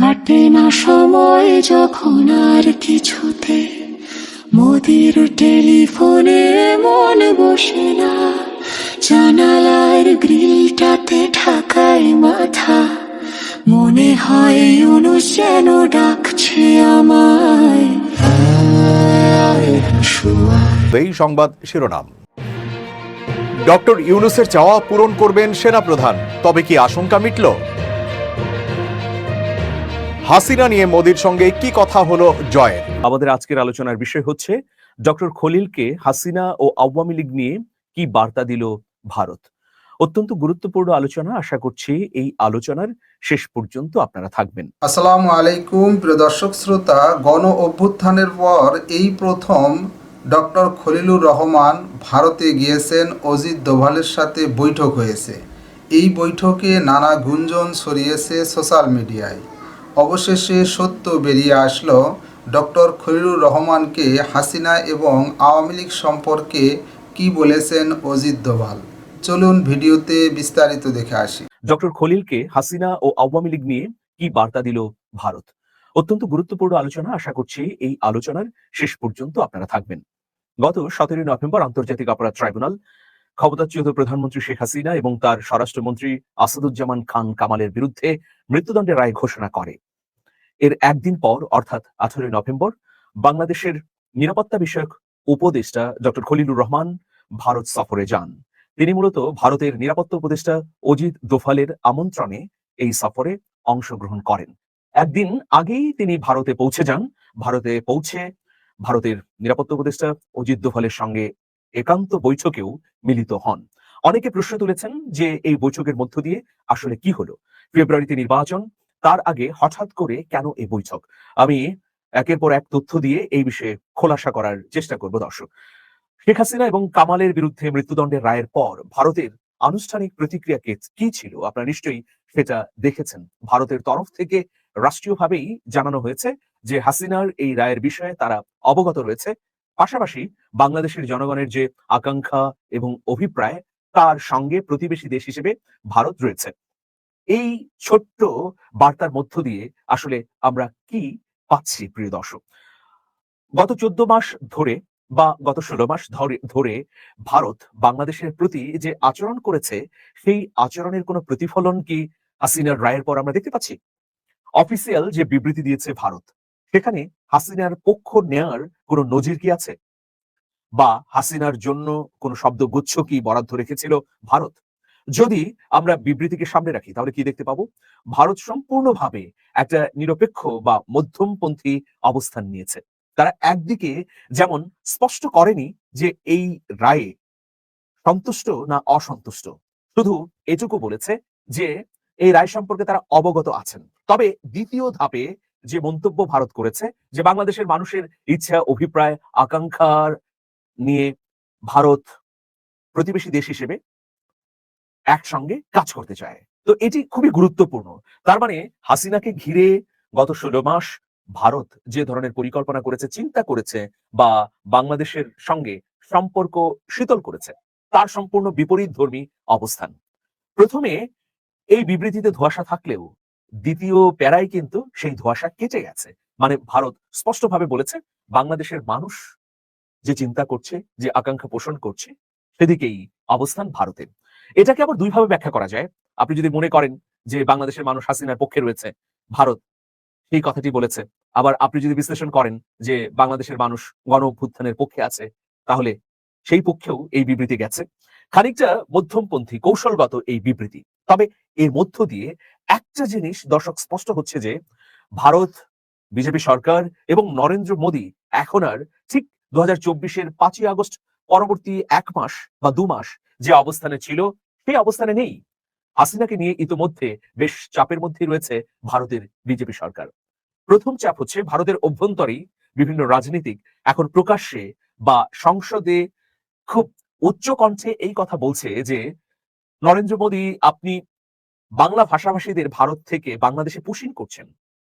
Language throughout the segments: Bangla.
কাটে না সময় যখন আর কিছুতে। মোদির টেলিফোনে মন বসে না। জানালার গ্রিলটাতে ঠাকায় মাথা। মনে হয় অনু যেন ডাকছে আমায়। এই সংবাদ শিরোনাম। ডক্টর ইউনুসের চাওয়া পূরণ করবেন সেনাপ্রধান। তবে কি আশঙ্কা মিটল? হাসিনা নিয়ে মোদির সঙ্গে কি কথা হলো জয়ের? আমাদের আজকের আলোচনার বিষয় হচ্ছে ডক্টর খলিলকে হাসিনা ও আওয়ামী লীগ নিয়ে কি বার্তা দিল ভারত? অত্যন্ত গুরুত্বপূর্ণ আলোচনা আশা করছি এই আলোচনার শেষ পর্যন্ত আপনারা থাকবেন। আসসালামু আলাইকুম প্রিয় দর্শক শ্রোতা গণ অভ্যুত্থানের পর এই প্রথম ডক্টর খলিলুর রহমান ভারতে গিয়েছেন অজিত দোভালের সাথে বৈঠক হয়েছে। এই বৈঠকে নানা গুঞ্জন ছড়িয়েছে সোশ্যাল মিডিয়ায়। অবশেষে সত্য বেরিয়ে আসলো ডক্টর খলিলুর রহমানকে, হাসিনা এবং আওয়ামী লীগ সম্পর্কে কি বলেছেন অজিত দোভাল? চলুন ভিডিওতে বিস্তারিত দেখে আসি। ডক্টর খলিলকে হাসিনা ও আওয়ামী লীগ নিয়ে কি বার্তা দিল ভারত? অত্যন্ত গুরুত্বপূর্ণ আলোচনা, আশা করছি এই আলোচনার শেষ পর্যন্ত আপনারা থাকবেন। গত সতেরোই নভেম্বর আন্তর্জাতিক অপরাধ ট্রাইব্যুনাল, ক্ষমতাচ্যুত প্রধানমন্ত্রী শেখ হাসিনা এবং তার স্বরাষ্ট্রমন্ত্রী আসাদুজ্জামান খান কামালের বিরুদ্ধে মৃত্যুদণ্ডের রায় ঘোষণা করে। এর একদিন পর, অর্থাৎ আঠারোই নভেম্বর, বাংলাদেশের নিরাপত্তা বিষয়ক উপদেষ্টা ডক্টর খলিলুর রহমান ভারত সফরে যান। তিনি মূলত ভারতের নিরাপত্তা উপদেষ্টা অজিত দোভালের আমন্ত্রণে এই সফরে অংশগ্রহণ করেন। একদিন আগেই তিনি ভারতে পৌঁছে যান। ভারতে পৌঁছে ভারতের নিরাপত্তা উপদেষ্টা অজিত দোভালের সঙ্গে একান্ত বৈঠকেও মিলিত হন। অনেকে প্রশ্ন তুলেছেন যে এই বৈঠকের মধ্য দিয়ে আসলে কি হলো? ফেব্রুয়ারিতে নির্বাচন তার আগে হঠাৎ করে কেন এই বৈঠক? আমি একের পর এক তথ্য দিয়ে এই বিষয়ে খোলাসা করার চেষ্টা করব, দর্শক। শেখ হাসিনা এবং কামালের বিরুদ্ধে মৃত্যুদণ্ডের রায়ের পর ভারতের আনুষ্ঠানিক প্রতিক্রিয়া কে- ছিল? আপনারা নিশ্চয়ই সেটা দেখেছেন। ভারতের তরফ থেকে রাষ্ট্রীয়ভাবেই জানানো হয়েছে যে হাসিনার এই রায়ের বিষয়ে তারা অবগত রয়েছে। পাশাপাশি বাংলাদেশের জনগণের যে আকাঙ্ক্ষা এবং অভিপ্রায়, তার সঙ্গে প্রতিবেশী দেশ হিসেবে ভারত রয়েছে। এই ছোট্ট বার্তার মধ্য দিয়ে আসলে আমরা কি পাচ্ছি, প্রিয় দর্শক? গত চোদ্দ মাস ধরে বা গত ষোলো মাস ধরে ধরে ভারত বাংলাদেশের প্রতি যে আচরণ করেছে, সেই আচরণের কোনো প্রতিফলন কি হাসিনার রায়ের পর আমরা দেখতে পাচ্ছি? অফিসিয়াল যে বিবৃতি দিয়েছে ভারত, সেখানে হাসিনার পক্ষ নেয়ার কোনো নজির কি আছে? বা হাসিনার জন্য কোনো শব্দগুচ্ছ কি বরাদ্দ রেখেছিল ভারত? যদি আমরা বিবৃতিকে সামনে রাখি, তাহলে কি দেখতে পাবো? ভারত সম্পূর্ণভাবে একটা নিরপেক্ষ বা মধ্যমপন্থী অবস্থান নিয়েছে। তারা একদিকে যেমন স্পষ্ট করেনি যে এই রায়ে সন্তুষ্ট না অসন্তুষ্ট, শুধু এটুকু বলেছে যে এই রায় সম্পর্কে তারা অবগত আছেন। তবে দ্বিতীয় ধাপে যে মন্তব্য ভারত করেছে, যে বাংলাদেশের মানুষের ইচ্ছা, অভিপ্রায়, আকাঙ্ক্ষার নিয়ে ভারত প্রতিবেশী দেশ হিসেবে একসঙ্গে কাজ করতে চায়। তো এটি খুবই গুরুত্বপূর্ণ। তার মানে হাসিনাকে ঘিরে গত ষোলো মাস ভারত যে ধরনের পরিকল্পনা করেছে, চিন্তা করেছে বা বাংলাদেশের সঙ্গে সম্পর্ক শীতল করেছে, তার সম্পূর্ণ বিপরীত ধর্মী অবস্থান। প্রথমে এই বিবৃতিতে ধোঁয়াশা থাকলেও দ্বিতীয় প্যারায় কিন্তু সেই ধোঁয়াশা কেটে গেছে। মানে ভারত স্পষ্টভাবে বলেছে, বাংলাদেশের মানুষ যে চিন্তা করছে, যে আকাঙ্ক্ষা পোষণ করছে, সেদিকেই অবস্থান ভারতের। এটাকে আবার দুইভাবে ব্যাখ্যা করা যায়। আপনি যদি মনে করেন যে বাংলাদেশের মানুষ হাসিনার পক্ষে রয়েছে, ভারত সেই কথাটি বলেছে। আবার আপনি যদি বিশ্লেষণ করেন যে বাংলাদেশের মানুষ গণ অভ্যুত্থানের পক্ষে আছে, তাহলে সেই পক্ষেও এই বিবৃতি গেছে। খানিকটা মধ্যমপন্থী, কৌশলগত এই বিবৃতি। তবে এর মধ্য দিয়ে একটা জিনিস দর্শক স্পষ্ট হচ্ছে যে ভারত, বিজেপি সরকার এবং নরেন্দ্র মোদী এখন আর ঠিক দু হাজার চব্বিশের পাঁচই আগস্ট পরবর্তী এক মাস বা দু মাস যে অবস্থানে ছিল সেই অবস্থানে নেই। হাসিনাকে নিয়ে ইতোমধ্যে বেশ চাপের মধ্যে রয়েছে ভারতের বিজেপি সরকার। প্রথম চাপ হচ্ছে ভারতের অভ্যন্তরেই বিভিন্ন রাজনীতিক এখন প্রকাশ্যে বা সংসদে খুব উচ্চ কণ্ঠে এই কথা বলছে যে, নরেন্দ্র মোদী, আপনি বাংলা ভাষাভাষীদের ভারত থেকে বাংলাদেশে পুশিন করছেন।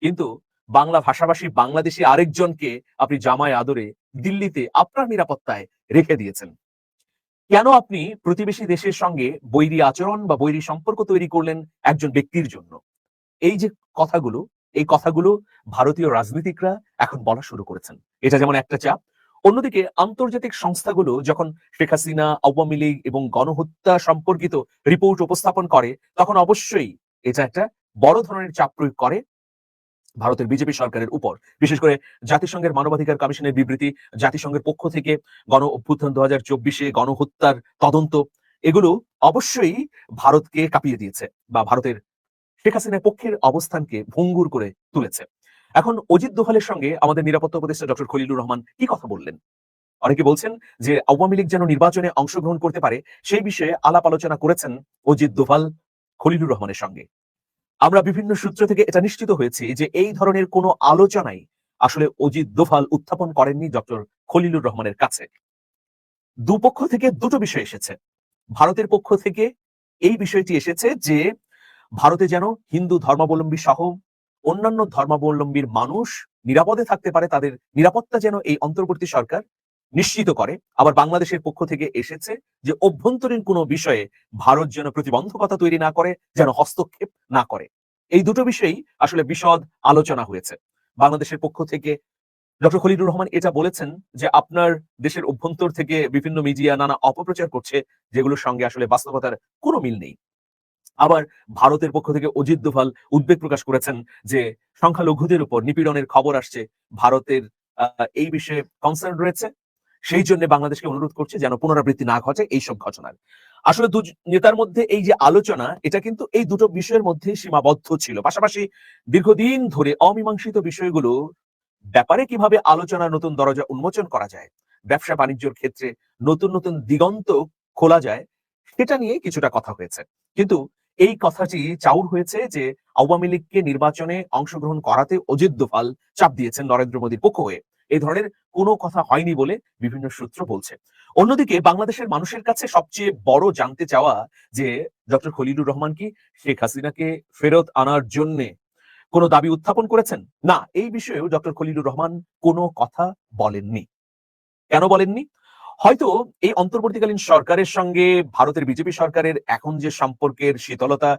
কিন্তু বাংলা ভাষাভাষী বাংলাদেশি আরেকজনকে আপনি জামায় আদরে দিল্লিতে আপনার নিরাপত্তায় রেখে দিয়েছেন। কেন আপনি প্রতিবেশী দেশের সঙ্গে বৈরী আচরণ বা বৈরী সম্পর্ক তৈরি করলেন একজন ব্যক্তির জন্য? এই যে কথাগুলো, এই কথাগুলো ভারতীয় রাজনীতিকরা এখন বলা শুরু করেছেন। এটা যেমন একটা চাপ, অন্যদিকে আন্তর্জাতিক সংস্থাগুলো যখন শেখ হাসিনা, আওয়ামী লীগ এবং গণহত্যা সম্পর্কিত রিপোর্ট উপস্থাপন করে, তখন অবশ্যই এটা একটা বড় ধরনের চাপ প্রয়োগ করে। ভারতের বিজেপি সরকারের উপর। বিশেষ করে জাতিসংঘের মানবাধিকার কমিশনের বিবৃতি, জাতিসংঘের পক্ষ থেকে গণ অভ্যুত্থান দু হাজার চব্বিশে গণহত্যার তদন্ত, এগুলো অবশ্যই ভারতকে কাঁপিয়ে দিয়েছে বা ভারতের শেখ হাসিনার পক্ষের অবস্থানকে ভঙ্গুর করে তুলেছে। এখন অজিত দোভালের সঙ্গে আমাদের নিরাপত্তা উপদেষ্টা ডক্টর খলিলুর রহমান কি কথা বললেন? অনেকে বলছেন যে আওয়ামী লীগ যেন নির্বাচনে অংশগ্রহণ করতে পারে, সেই বিষয়ে আলাপ আলোচনা করেছেন অজিত দোভাল খলিলুর রহমানের সঙ্গে। আমরা বিভিন্ন সূত্র থেকে এটা নিশ্চিত হয়েছি যে এই ধরনের কোনো আলোচনাই আসলে অজিত দোভাল উত্থাপন করেননি ডক্টর খলিলুর রহমানের কাছে। দুপক্ষ থেকে দুটো বিষয় এসেছে। ভারতের পক্ষ থেকে এই বিষয়টি এসেছে যে ভারতে যেন হিন্দু ধর্মাবলম্বী সহ অন্যান্য ধর্মাবলম্বীর মানুষ নিরাপদে থাকতে পারে, তাদের নিরাপত্তা যেন এই অন্তর্বর্তী সরকার নিশ্চিত করে। আবার বাংলাদেশের পক্ষ থেকে এসেছে যে অভ্যন্তরীণ কোনো বিষয়ে ভারত যেন প্রতিবন্ধকতা তৈরি না করে, যেন হস্তক্ষেপ না করে। এই দুটো বিষয়েই আসলে বিশদ আলোচনা হয়েছে। বাংলাদেশের পক্ষ থেকে ডক্টর খলিলুর রহমান এটা বলেছেন যে আপনার দেশের অভ্যন্তর থেকে বিভিন্ন মিডিয়া নানা অপপ্রচার করছে, যেগুলোর সঙ্গে আসলে বাস্তবতার কোনো মিল নেই। আবার ভারতের পক্ষ থেকে অজিত দোভাল উদ্বেগ প্রকাশ করেছেন যে সংখ্যালঘুদের উপর নিপীড়নের খবর আসছে। ভারতের এই বিষয়ে কনসার্ন রয়েছে। সেই জন্য বাংলাদেশকে অনুরোধ করছে যেন পুনরাবৃত্তি না ঘটে এইসব ঘটনার। আসলে দু নেতার মধ্যে এই যে আলোচনা, এটা কিন্তু এই দুটো বিষয়ের মধ্যে সীমাবদ্ধ ছিল। পাশাপাশি দীর্ঘদিন ধরে অমীমাংসিত বিষয়গুলো ব্যাপারে কীভাবে আলোচনার নতুন দরজা উন্মোচন করা যায়, ব্যবসা বাণিজ্যের ক্ষেত্রে নতুন নতুন দিগন্ত খোলা যায়, সেটা নিয়ে কিছুটা কথা হয়েছে। কিন্তু এই কথাটি চাউর হয়েছে যে আওয়ামী লীগকে নির্বাচনে অংশগ্রহণ করাতে অজিত দোভাল চাপ দিয়েছেন নরেন্দ্র মোদীর পক্ষ হয়ে। এই ধরনের কোনো কথা হয়নি বলে বিভিন্ন সূত্র বলছে। অন্যদিকে বাংলাদেশের মানুষের কাছে সবচেয়ে বড় জানতে চাওয়া যে, ডক্টর খলিলুর রহমান কি শেখ হাসিনাকে ফেরত আনার জন্যে কোনো দাবি উত্থাপন করেছেন? না, এই বিষয়েও ডক্টর খলিলুর রহমান কোনো কথা বলেননি। কেন বলেননি? হয়তো এই অন্তর্বর্তীকালীন সরকারের সঙ্গে ভারতের বিজেপি সরকারের এখন যে সম্পর্কের শীতলতা,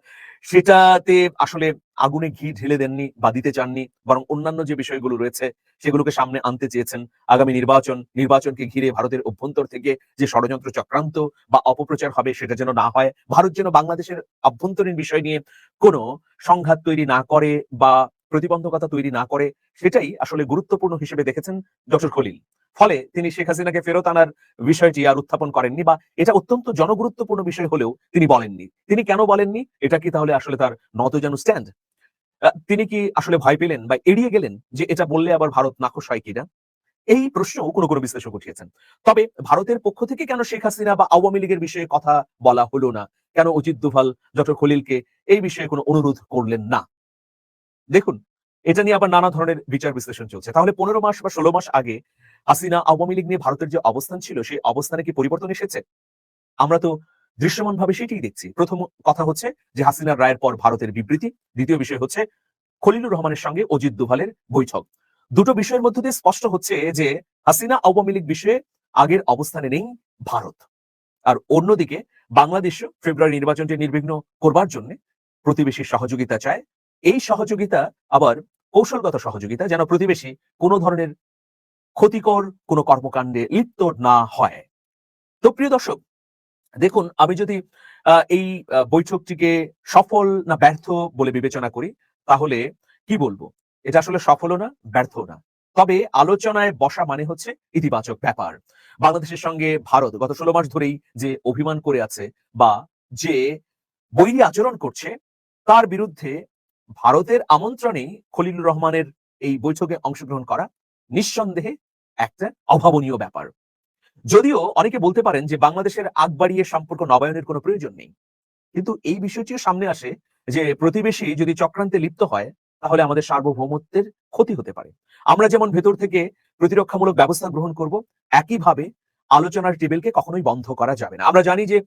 সেটাতে আসলে আগুনে ঘি ঢেলে দেননি বা দিতে চাননি, বরং অন্যান্য যে বিষয়গুলো রয়েছে সেগুলোকে সামনে আনতে চেয়েছেন। আগামী নির্বাচন, নির্বাচনকে ঘিরে ভারতের অভ্যন্তর থেকে যে ষড়যন্ত্র চক্রান্ত বা অপপ্রচার হবে সেটা যেন না হয়, ভারত যেন বাংলাদেশের আভ্যন্তরীণ বিষয় নিয়ে কোনো সংঘাত তৈরি না করে বা প্রতিবন্ধকতা তৈরি না করে, সেটাই আসলে গুরুত্বপূর্ণ হিসেবে দেখেছেন ডক্টর খলিল। ফলে তিনি শেখ হাসিনাকে ফেরত আনার বিষয়টি আর উত্থাপন করেননি বা এটা অত্যন্ত জনগুরুত্বপূর্ণ বিষয় হলেও তিনি বলেননি। তিনি কেন বলেননি? এটা কি তাহলে আসলে তার নতজানু স্ট্যান্ড তিনি কি আসলে ভয় পেলেন বা এড়িয়ে গেলেন যে এটা বললে আবার ভারত নাকশ হয় কিনা? এই প্রশ্ন কোনো কোনো বিশ্লেষক উঠিয়েছেন। তবে ভারতের পক্ষ থেকে কেন শেখ হাসিনা বা আওয়ামী লীগের বিষয়ে কথা বলা হলো না? কেন অজিত দুভাল ডক্টর খলিলকে এই বিষয়ে কোনো অনুরোধ করলেন না? দেখুন, এটা নিয়ে আবার নানা ধরনের বিচার বিশ্লেষণ চলছে। তাহলে পনেরো মাস বা ষোলো মাস আগে হাসিনা আওয়ামী লীগ নিয়ে ভারতের যে অবস্থান ছিল, সেই অবস্থানে কি পরিবর্তন এসেছে? আমরা তো দৃশ্যমান ভাবে সেটাই দেখছি। প্রথম কথা হচ্ছে যে হাসিনার রায়ের পর ভারতের বিবৃতি, দ্বিতীয় বিষয় হচ্ছে খলিলুর রহমানের সঙ্গে অজিত দুভালের বৈঠক। দুটো বিষয়ের মধ্যে দিয়ে স্পষ্ট হচ্ছে যে হাসিনা আওয়ামী লীগ বিষয়ে আগের অবস্থানে নেই ভারত। আর অন্যদিকে বাংলাদেশও ফেব্রুয়ারি নির্বাচনটি নির্বিঘ্ন করবার জন্য প্রতিবেশীর সহযোগিতা চায় এই সহযোগিতা আবার কৌশলগত সহযোগিতা যেন প্রতিবেশী কোনো ধরনের ক্ষতিকর কোনো কর্মকাণ্ডে লিপ্ত না হয়। তো প্রিয় দর্শক, দেখুন, আমি যদি এই বৈঠকটিকে সফল না ব্যর্থ বলে বিবেচনা করি, তাহলে কি বলব? এটা আসলে সফলও না ব্যর্থ না। তবে আলোচনায় বসা মানে হচ্ছে ইতিবাচক ব্যাপার। বাংলাদেশের সঙ্গে ভারত গত ষোলো মাস ধরেই যে অভিমান করে আছে বা যে বৈরী আচরণ করছে, তার বিরুদ্ধে ভারতের আমন্ত্রণেই খলিলুর রহমানের এই বৈঠকে অংশগ্রহণ করা নিঃসন্দেহে একটা অভাবনীয় ব্যাপার। যদিও অনেকে বলতে পারেন যে বাংলাদেশের আগ বাড়িয়ে সম্পর্ক নবায়নের কোনো প্রয়োজন নেই। কিন্তু এই বিষয়টিও সামনে আসে যে প্রতিবেশী যদি চক্রান্তে লিপ্ত হয়, তাহলে আমাদের সার্বভৌমত্বের ক্ষতি হতে পারে। আমরা যেমন ভেতর থেকে প্রতিরক্ষামূলক ব্যবস্থা গ্রহণ করব, একইভাবে আলোচনার টেবিলকে কখনোই বন্ধ করা যাবে না। আমরা জানি যে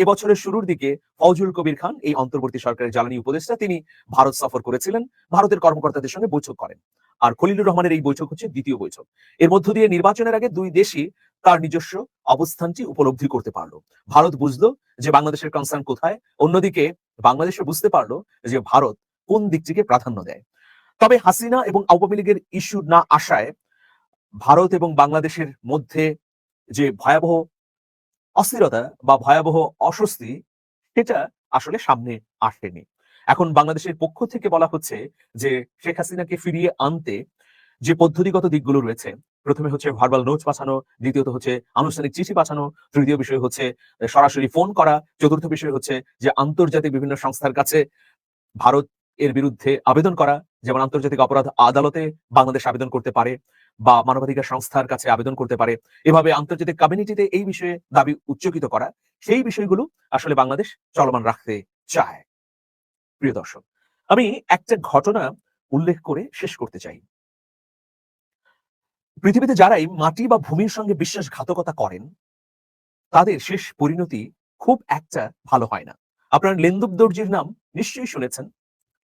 এবছরের শুরুর দিকে ফৌজুল কবির খান, এই অন্তর্বর্তী সরকারের জ্বালানি উপদেষ্টা, তিনি ভারত সফর করেছিলেন। ভারতের কর্মকর্তাদের সঙ্গে বৈঠক করেন। আর খলিলুর রহমানের এই বৈঠক হচ্ছে দ্বিতীয় বৈঠক। এর মধ্য দিয়ে নির্বাচনের আগে দুই দেশই তার নিজস্ব অবস্থানটি উপলব্ধি করতে পারল। ভারত বুঝলো যে বাংলাদেশের কনসার্ন কোথায়, অন্যদিকে বাংলাদেশও বুঝতে পারল যে ভারত কোন দিকটিকে প্রাধান্য দেয়। তবে হাসিনা এবং আওয়ামী লীগের ইস্যু না আসায় ভারত এবং বাংলাদেশের মধ্যে যে ভয়াবহ অস্থিরতা বা ভয়াবহ অস্বস্তি সেটা আসলে সামনে আসেনি। এখন বাংলাদেশের পক্ষ থেকে বলা হচ্ছে যে শেখ হাসিনাকে ফিরিয়ে আনতে যে পদ্ধতিগত দিকগুলো রয়েছে, প্রথমে হচ্ছে ভার্বাল নোটস পাঠানো, দ্বিতীয়ত হচ্ছে আনুষ্ঠানিক চিঠি পাঠানো, তৃতীয় বিষয় হচ্ছে সরাসরি ফোন করা, চতুর্থ বিষয় হচ্ছে যে আন্তর্জাতিক বিভিন্ন সংস্থার কাছে ভারত এর বিরুদ্ধে আবেদন করা, যেমন আন্তর্জাতিক অপরাধ আদালতে বাংলাদেশ আবেদন করতে পারে। বা মানবাধিকার সংস্থার কাছে আবেদন করতে পারে। এভাবে আন্তর্জাতিক কমিউনিটিতে এই বিষয়ে দাবি উচ্চকিত করা, সেই বিষয়গুলো আসলে বাংলাদেশ চলমান রাখতে চায়। প্রিয় দর্শক, আমি একটা ঘটনা উল্লেখ করে শেষ করতে চাই। পৃথিবীতে যারাই মাটি বা ভূমির সঙ্গে বিশ্বাসঘাতকতা করেন, তাদের শেষ পরিণতি খুব একটা ভালো হয় না। আপনার লেন্দুব দর্জির নাম নিশ্চয়ই শুনেছেন।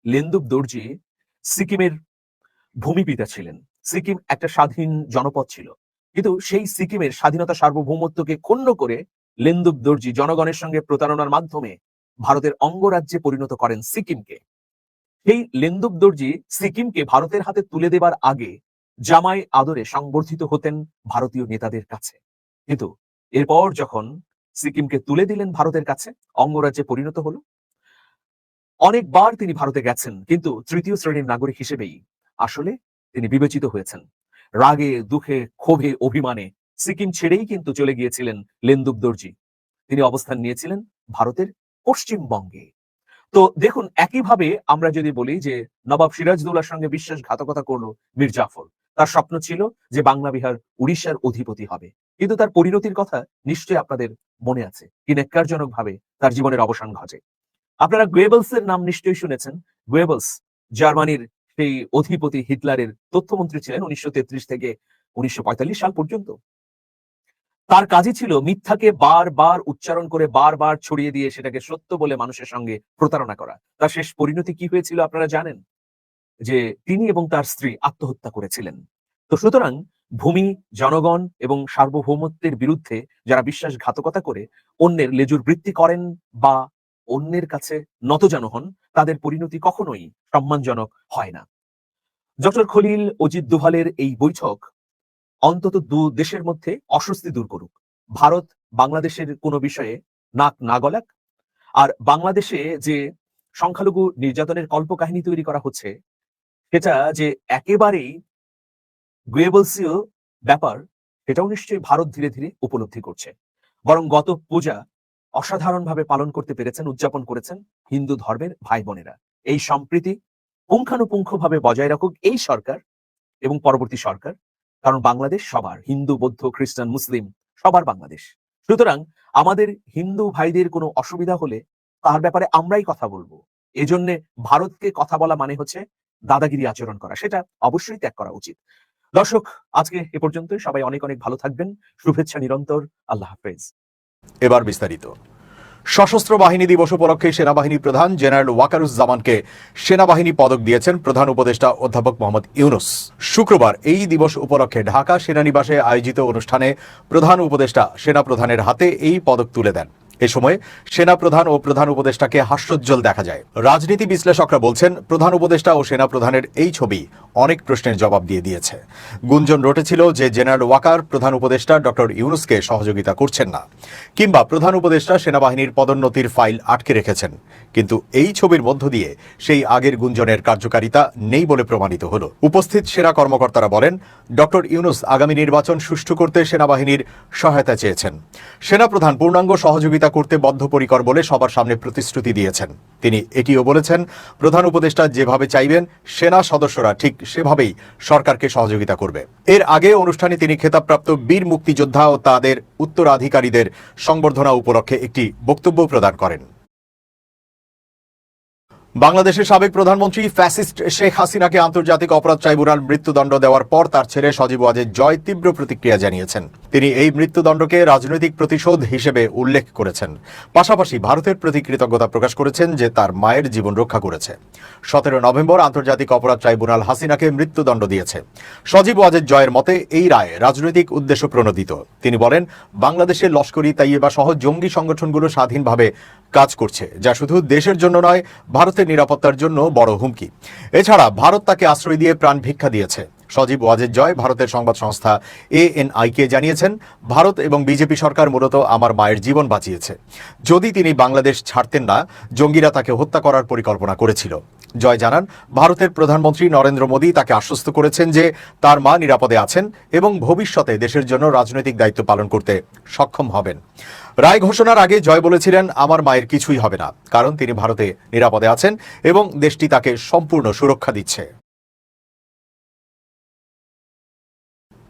লেন্দুব দর্জি সিকিমের ভূমিপিতা ছিলেন। সিকিম একটা স্বাধীন জনপদ ছিল। কিন্তু সেই সিকিমের স্বাধীনতা সার্বভৌমত্বকে ক্ষুণ্ণ করে লেন্দুব দর্জি জনগণের সঙ্গে প্রতারণার মাধ্যমে ভারতের অঙ্গরাজ্যে পরিণত করেন সিকিমকে। সেই লেন্দুব দর্জি সিকিমকে ভারতের হাতে তুলে দেবার আগে জামাই আদরে সংবর্ধিত হতেন ভারতীয় নেতাদের কাছে। কিন্তু এরপর যখন সিকিমকে তুলে দিলেন ভারতের কাছে, অঙ্গরাজ্যে পরিণত হলো। অনেকবার তিনি ভারতে গেছেন, কিন্তু তৃতীয় শ্রেণির নাগরিক হিসেবেই। আসলে তিনি বিবেচিত হয়েছেন। রাগে, দুঃখে, ক্ষোভে, অভিমানে সিকিম ছেড়েই কিন্তু চলে গিয়েছিলেন লেন্দুব দর্জি। তিনি অবস্থান নিয়েছিলেন ভারতের পশ্চিমবঙ্গে। তো দেখুন, একইভাবে আমরা যদি বলি যে নবাব সিরাজদৌলার সঙ্গে বিশ্বাসঘাতকতা করল মীর জাফর। তার স্বপ্ন ছিল যে বাংলা বিহার উড়িষ্যার অধিপতি হবে। কিন্তু তার পরিণতির কথা নিশ্চয়ই আপনাদের মনে আছে। কি নেককারজনক ভাবে তার জীবনের অবসান ঘটে। আপনারা গোয়েবলস এর নাম নিশ্চয়ই শুনেছেন। গোয়েবলস, জার্মানির সেই অধিপতি হিটলারের তথ্যমন্ত্রী ছিলেন উনিশশো থেকে উনিশশো সাল পর্যন্ত। তার কাজই ছিল মিথ্যাকে বারবার উচ্চারণ করে বারবার ছড়িয়ে দিয়ে সেটাকে সত্য বলে মানুষের সঙ্গে প্রতারণা করা। তার শেষ পরিণতি কি হয়েছিল আপনারা জানেন? যে তিনি এবং তার স্ত্রী আত্মহত্যা করেছিলেন। তো সুতরাং ভূমি, জনগণ এবং সার্বভৌমত্বের বিরুদ্ধে যারা বিশ্বাসঘাতকতা করে, অন্যের লেজুর বৃত্তি করেন বা অন্যের কাছে নতজানু হন, তাদের পরিণতি কখনোই সম্মানজনক হয় না। ডক্টর খলিল অজিত দুভালের এই বৈঠক অন্তত দু দেশের মধ্যে অস্বস্তি দূর করুক। ভারত বাংলাদেশের কোনো বিষয়ে নাক না গলাক, আর বাংলাদেশে যে সংখ্যালঘু নির্যাতনের কল্পকাহিনী তৈরি করা হচ্ছে, সেটা যে একেবারেই গুয়েবলসীয় ব্যাপার, সেটাও নিশ্চয়ই ভারত ধীরে ধীরে উপলব্ধি করছে। বরং গত পূজা অসাধারণভাবে পালন করতে পেরেছেন, উদযাপন করেছেন হিন্দু ধর্মের ভাই বোনেরা এই সম্প্রীতি পুঙ্খানুপুঙ্খভাবে বজায় রাখুক এই সরকার এবং পরবর্তী সরকার, কারণ বাংলাদেশ সবার, হিন্দু, বৌদ্ধ, খ্রিস্টান, মুসলিম, সবার বাংলাদেশ। সুতরাং আমাদের হিন্দু ভাইদের কোনো অসুবিধা হলে তার ব্যাপারে আমরাই কথা বলব। এজন্য ভারতকে কথা বলা মানে হচ্ছে দাদাগিরি আচরণ করা, সেটা অবশ্যই ত্যাগ করা উচিত। দর্শক, আজকে এ পর্যন্ত সবাই অনেক অনেক ভালো থাকবেন। শুভেচ্ছা নিরন্তর। আল্লাহ হাফেজ। এবার বিস্তারিত। সশস্ত্র বাহিনী দিবস উপলক্ষে সেনাবাহিনী প্রধান জেনারেল ওয়াকারুজ্জামানকে সেনাবাহিনী পদক দিয়েছেন প্রধান উপদেষ্টা অধ্যাপক মোহাম্মদ ইউনুস। শুক্রবার এই দিবস উপলক্ষে ঢাকা সেনানিবাসে আয়োজিত অনুষ্ঠানে প্রধান উপদেষ্টা সেনাপ্রধানের হাতে এই পদক তুলে দেন। এ সময় সেনা প্রধান ও প্রধান উপদেষ্টাকে হাস্যোজ্জ্বল দেখা যায়। রাজনীতি বিশ্লেষকরা বলছেন, প্রধান উপদেষ্টা ও সেনা প্রধানের এই ছবি অনেক প্রশ্নের জবাব দিয়ে দিয়েছে। গুঞ্জন রটেছিল যে জেনারেল ওয়াকার, প্রধান উপদেষ্টা ডক্টর ইউনুসকে সহযোগিতা করছেন না, কিংবা প্রধান উপদেষ্টা সেনাবাহিনীর পদোন্নতির ফাইল আটকে রেখেছেন। কিন্তু এই ছবির মধ্য দিয়ে সেই আগের গুঞ্জনের কার্যকারিতা নেই বলে প্রমাণিত হলো। উপস্থিত সেনা কর্মকর্তারা বলেন, ডক্টর ইউনুস আগামী নির্বাচন সুষ্ঠু করতে সেনাবাহিনীর সহায়তা চেয়েছেন। সেনাপ্রধান পূর্ণাঙ্গ সহযোগিতা করতে বদ্ধপরিকর বলে সবার সামনে প্রতিশ্রুতি দিয়েছেন। তিনি এটিও বলেছেন, প্রধান উপদেষ্টা যেভাবে চাইবেন, সেনা সদস্যরা ঠিক সেভাবেই সরকারকে সহযোগিতা করবে। এর আগে অনুষ্ঠানে তিনি খেতাবপ্রাপ্ত বীর মুক্তিযোদ্ধা ও তাদের উত্তরাধিকারীদের সংবর্ধনা উপলক্ষে একটি বক্তব্য প্রদান করেন। বাংলাদেশের সাবেক প্রধানমন্ত্রী ফ্যাসিস্ট শেখ হাসিনাকে আন্তর্জাতিক অপরাধ ট্রাইব্যুনাল মৃত্যুদণ্ড দেওয়ার পর তার ছেলে সজীব ওয়াজেদ জয় তীব্র প্রতিক্রিয়া জানিয়েছেন। তিনি এই মৃত্যুদণ্ডকে রাজনৈতিক প্রতিশোধ হিসেবে উল্লেখ করেছেন। পাশাপাশি ভারতের প্রতি কৃতজ্ঞতা প্রকাশ করেছেন যে তার মায়ের জীবন রক্ষা করেছে। সতেরো নভেম্বর আন্তর্জাতিক অপরাধ ট্রাইব্যুনাল হাসিনাকে মৃত্যুদণ্ড দিয়েছে। সজীব ওয়াজেদ জয়ের মতে, এই রায় রাজনৈতিক উদ্দেশ্য প্রণোদিত। তিনি বলেন, বাংলাদেশের লস্করি তাইয়েবা সহ জঙ্গি সংগঠনগুলো স্বাধীনভাবে কাজ করছে, যা শুধু দেশের জন্য নয়, ভারতের নিরাপত্তার জন্য বড় হুমকি। এছাড়া ভারত তাকে আশ্রয় দিয়ে প্রাণ ভিক্ষা দিয়েছে। সজীব ওয়াজেদ জয়, ভারতের সংবাদ সংস্থা এএনআইকে জানিয়েছেন, ভারত এবং বিজেপি সরকার মূলত আমার মায়ের জীবন বাঁচিয়েছে। যদি তিনি বাংলাদেশ ছাড়তেন না, জঙ্গিরা তাকে হত্যা করার পরিকল্পনা করেছিল। জয় জানান, ভারতের প্রধানমন্ত্রী নরেন্দ্র মোদী তাকে আশ্বস্ত করেছেন যে তার মা নিরাপদে আছেন এবং ভবিষ্যতে দেশের জন্য রাজনৈতিক দায়িত্ব পালন করতে সক্ষম হবেন। রায় ঘোষণার আগে জয় বলেছিলেন, আমার মায়ের কিছুই হবে না, কারণ তিনি ভারতে নিরাপদে আছেন এবং দেশটি তাকে সম্পূর্ণ সুরক্ষা দিচ্ছে।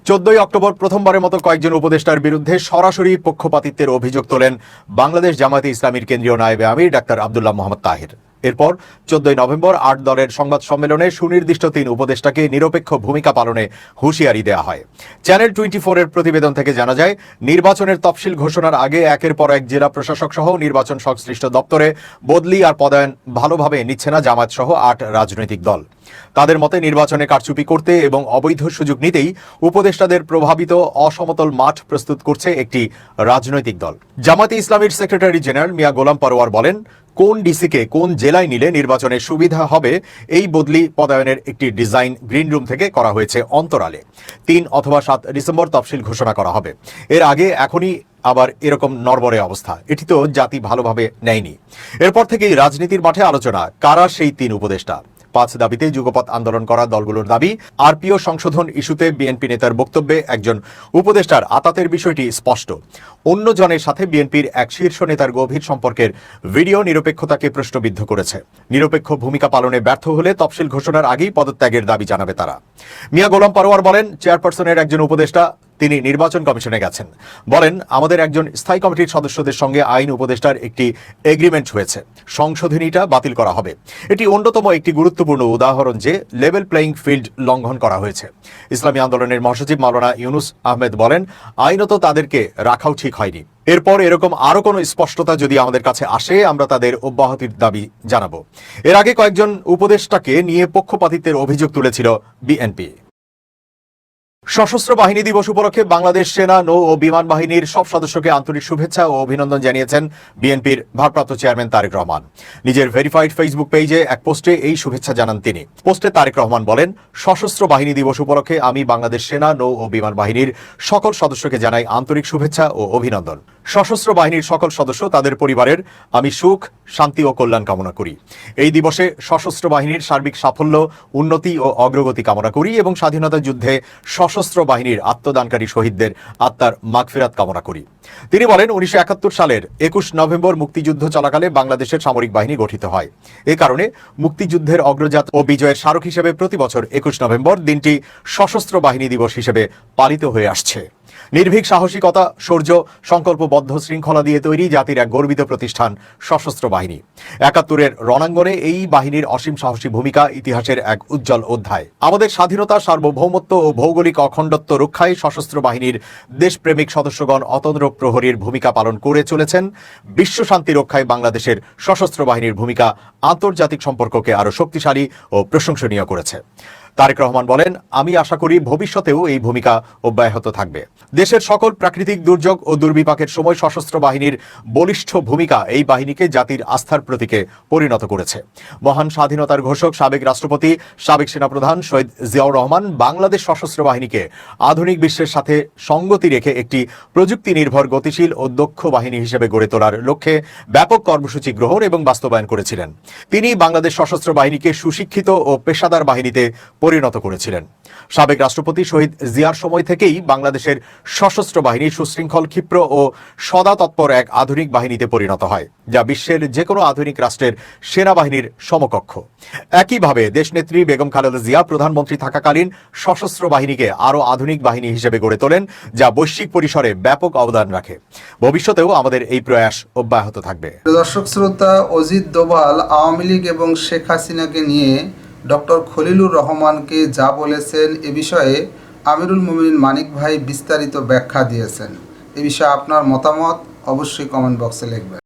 চোদ্দই অক্টোবর প্রথমবারের মতো কয়েকজন উপদেষ্টার বিরুদ্ধে সরাসরি পক্ষপাতিত্বের অভিযোগ তোলেন বাংলাদেশ জামায়াতে ইসলামীর কেন্দ্রীয় নায়েবে আমির ডাক্তার আবদুল্লাহ মোহাম্মদ তাহির। এরপর চোদ্দই নভেম্বর আট দলের সংবাদ সম্মেলনে সুনির্দিষ্ট তিন উপদেষ্টাকে নিরপেক্ষ ভূমিকা পালনে হুঁশিয়ারি দেওয়া হয়। চ্যানেল টোয়েন্টি ফোরের প্রতিবেদন থেকে জানা যায়, নির্বাচনের তফসিল ঘোষণার আগে একের পর এক জেলা প্রশাসক সহ নির্বাচন সংশ্লিষ্ট দপ্তরে বদলি আর পদায়ন ভালোভাবে নিচ্ছে না জামায়াত সহ আট রাজনৈতিক দল। তাদের মতে নির্বাচনে কারচুপি করতে এবং অবৈধ সুযোগ নিতেই উপদেষ্টাদের প্রভাবিত অসমতল মাঠ প্রস্তুত করছে একটি রাজনৈতিক দল। জামাতে ইসলামীর সেক্রেটারি জেনারেল মিয়া গোলাম পারোয়ার বলেন, কোন ডিসিকে কোন জেলায় নিলে নির্বাচনে সুবিধা হবে এই বদলি পদায়নের একটি ডিজাইন গ্রিন রুম থেকে করা হয়েছে অন্তরালে। তিন অথবা সাত ডিসেম্বর তফসিল ঘোষণা করা হবে। এর আগে এখনই আবার এরকম নরবরে অবস্থা। এটি তো জাতি ভালোভাবে নেয়নি। এরপর থেকেই রাজনীতির মাঠে আলোচনা। কারা সেই তিন উপদেষ্টা? পাঁচ দাবিতে যুগপৎ আন্দোলন করা দলগুলোর দাবি, আরপিও সংশোধন ইস্যুতে বিএনপি নেতার বক্তব্যে একজন উপদেষ্টার আতাতের বিষয়টি স্পষ্ট। অন্য জনের সাথে বিএনপির এক শীর্ষ নেতার গভীর সম্পর্কের ভিডিও নিরপেক্ষতাকে প্রশ্নবিদ্ধ করেছে। নিরপেক্ষ ভূমিকা পালনে ব্যর্থ হলে তফসিল ঘোষণার আগেই পদত্যাগের দাবি জানাবে তারা। মিয়া গোলাম পারোয়ার বলেন, চেয়ারপারসনের একজন উপদেষ্টা তিনি নির্বাচন কমিশনে গেছেন। বলেন, আমাদের একজন স্থায়ী কমিটির সদস্যদের সঙ্গে আইন উপদেষ্টার একটি এগ্রিমেন্ট হয়েছে। সংশোধনীটা বাতিল করা হবে। এটি অন্যতম একটি গুরুত্বপূর্ণ উদাহরণ যে লেভেল প্লেয়িং ফিল্ড লঙ্ঘন করা হয়েছে। ইসলামী আন্দোলনের মহাসচিব মাওলানা ইউনুস আহমেদ বলেন, আইনত তাদেরকে রাখাও ঠিক হয়নি। এরপর এরকম আরও কোনো স্পষ্টতা যদি আমাদের কাছে আসে, আমরা তাদের অব্যাহতির দাবি জানাব। এর আগে কয়েকজন উপদেষ্টাকে নিয়ে পক্ষপাতিত্বের অভিযোগ তুলেছিল বিএনপি। সশস্ত্র বাহিনী দিবস উপলক্ষে বাংলাদেশ সেনা, নৌ ও বিমান বাহিনীর সব সদস্যকে আন্তরিক শুভেচ্ছা ও অভিনন্দন জানিয়েছেন বিএনপির ভারপ্রাপ্ত চেয়ারম্যান তারেক রহমান। নিজের ভেরিফাইড ফেসবুক পেজে এক পোস্টে এই শুভেচ্ছা জানান তিনি। পোস্টে তারেক রহমান বলেন, সশস্ত্র বাহিনী দিবস উপলক্ষে আমি বাংলাদেশ সেনা, নৌ ও বিমান বাহিনীর সকল সদস্যকে জানাই আন্তরিক শুভেচ্ছা ও অভিনন্দন। সশস্ত্র বাহিনীর সকল সদস্য তাদের পরিবারের, আমি সুখ, শান্তি ও কল্যাণ কামনা করি। এই দিবসে সশস্ত্র বাহিনীর সার্বিক সাফল্য, উন্নতি ও অগ্রগতি কামনা করি এবং স্বাধীনতা যুদ্ধে সশস্ত্র বাহিনীর আত্মদানকারী শহীদদের আত্মার মাগফিরাত কামনা করি। তিনি বলেন, উনিশশো একাত্তর সালের একুশ নভেম্বর মুক্তিযুদ্ধ চলাকালে বাংলাদেশের সামরিক বাহিনী গঠিত হয়। এ কারণে মুক্তিযুদ্ধের অগ্রজাত ও বিজয়ের স্মারক হিসেবে প্রতি বছর একুশ নভেম্বর দিনটি সশস্ত্র বাহিনী দিবস হিসেবে পালিত হয়ে আসছে। নির্ভীক সাহসিকতা শৌর্য সংকল্পবদ্ধ শৃঙ্খলা দিয়ে তৈরি জাতির এক গর্বিত প্রতিষ্ঠান, সশস্ত্র বাহিনী। একাত্তরের রণাঙ্গনে এই বাহিনীর অসীম সাহসী ভূমিকা ইতিহাসের এক উজ্জ্বল অধ্যায়। আমাদের স্বাধীনতা, সার্বভৌমত্ব ও ভৌগোলিক অখণ্ডত্ব রক্ষায় সশস্ত্র বাহিনীর দেশপ্রেমিক সদস্যগণ অতন্দ্র প্রহরীর ভূমিকা পালন করে চলেছেন। বিশ্ব শান্তি রক্ষায় বাংলাদেশের সশস্ত্র বাহিনীর ভূমিকা আন্তর্জাতিক সম্পর্ককে আরও শক্তিশালী ও প্রশংসনীয় করেছে। তারেক রহমান বলেন, আমি আশা করি ভবিষ্যতেও এই ভূমিকা অব্যাহত থাকবে। দেশের সকল প্রাকৃতিক দুর্যোগ ও দুর্বিপাকের সময় সশস্ত্র বাহিনীর বলিষ্ঠ ভূমিকা এই বাহিনীকে জাতির আস্থার প্রতীকে পরিণত করেছে। মহান স্বাধীনতার ঘোষক, সাবেক রাষ্ট্রপতি, সাবেক সেনাপ্রধান শহীদ জিয়াউর রহমান বাংলাদেশ সশস্ত্র বাহিনীকে আধুনিক বিশ্বের সাথে সঙ্গতি রেখে একটি প্রযুক্তি নির্ভর গতিশীল ও দক্ষ বাহিনী হিসেবে গড়ে তোলার লক্ষ্যে ব্যাপক কর্মসূচি গ্রহণ এবং বাস্তবায়ন করেছিলেন। তিনি বাংলাদেশ সশস্ত্র বাহিনীকে সুশিক্ষিত ও পেশাদার বাহিনীতে পরিণত করেছিলেন। সাবেক রাষ্ট্রপতি শহীদ জিয়ার সময় থেকেই বাংলাদেশের সশস্ত্র বাহিনী সুশৃঙ্খল ক্ষিপ্র ও সদা তৎপর এক আধুনিক বাহিনীতে পরিণত হয়, যা বিশ্বের যে কোনো আধুনিক রাষ্ট্রের সেনাবাহিনীর সমকক্ষ। একইভাবে দেশনেত্রী বেগম খালেদা জিয়া প্রধানমন্ত্রী থাকাকালীন সশস্ত্র বাহিনীকে আরও আধুনিক বাহিনী হিসেবে গড়ে তোলেন, যা বৈশ্বিক পরিসরে ব্যাপক অবদান রাখে। ভবিষ্যতেও আমাদের এই প্রয়াস অব্যাহত থাকবে। দর্শক, শ্রোতা অজিত দোভাল, আওয়ামী লীগ এবং শেখ হাসিনাকে নিয়ে ডক্টর খলিলুর রহমানকে যা বলেছেন এ বিষয়ে আমিরুল মুমিন মানিক ভাই বিস্তারিত ব্যাখ্যা দিয়েছেন। এ বিষয়ে আপনার মতামত অবশ্যই কমেন্ট বক্সে লিখবেন।